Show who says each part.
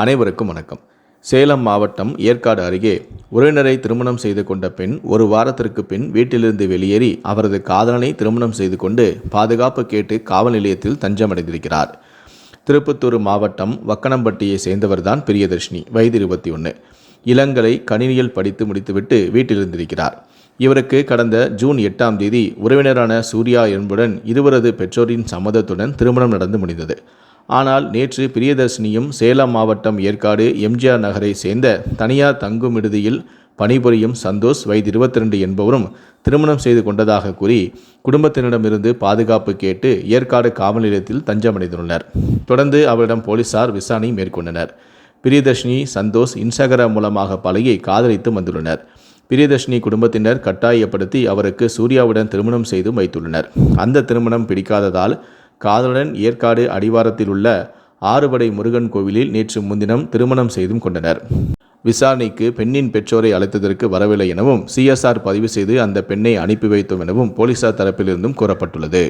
Speaker 1: அனைவருக்கும் வணக்கம். சேலம் மாவட்டம் ஏற்காடு அருகே உறவினரை திருமணம் செய்து கொண்ட பெண் ஒரு வாரத்திற்கு பின் வீட்டிலிருந்து வெளியேறி அவரது காதலனை திருமணம் செய்து கொண்டு பாதுகாப்பு கேட்டு காவல் நிலையத்தில் தஞ்சமடைந்திருக்கிறார். திருப்பத்தூர் மாவட்டம் வக்கனம்பட்டியை சேர்ந்தவர்தான் பிரியதர்ஷினி வயது இருபத்தி ஒன்று இளங்கலை கணினியில் படித்து முடித்துவிட்டு வீட்டிலிருந்திருக்கிறார். இவருக்கு கடந்த ஜூன் எட்டாம் தேதி உறவினரான சூர்யா என்புடன் இருவரது பெற்றோரின் சம்மதத்துடன் திருமணம் நடந்து முடிந்தது. ஆனால் நேற்று பிரியதர்ஷினியும் சேலம் மாவட்டம் ஏற்காடு எம்ஜிஆர் நகரை சேர்ந்த தனியார் தங்கும் விடுதியில் பணிபுரியும் சந்தோஷ் வயது இருபத்தி ரெண்டு என்பவரும் திருமணம் செய்து கொண்டதாக கூறி குடும்பத்தினரிடமிருந்து பாதுகாப்பு கேட்டு ஏற்காடு காவல் நிலையத்தில் தஞ்சமடைந்துள்ளனர். தொடர்ந்து அவரிடம் போலீசார் விசாரணை மேற்கொண்டனர். பிரியதர்ஷினி சந்தோஷ் இன்ஸ்டாகிராம் மூலமாக பழகி காதலித்து வந்துள்ளனர். பிரியதர்ஷினி குடும்பத்தினர் கட்டாயப்படுத்தி அவருக்கு சூர்யாவுடன் திருமணம் செய்தும் வைத்துள்ளனர். அந்த திருமணம் பிடிக்காததால் காதலுடன் ஏற்காடு அடிவாரத்தில் உள்ள ஆறுபடை முருகன் கோவிலில் நேற்று முன்தினம் திருமணம் செய்தும் கொண்டனர். விசாரணைக்கு பெண்ணின் பெற்றோரை அழைத்ததற்கு வரவில்லை எனவும் சிஎஸ்ஆர் பதிவு செய்து அந்த பெண்ணை அனுப்பி வைத்தோம் எனவும் போலீசார் தரப்பிலிருந்தும் கூறப்பட்டுள்ளது.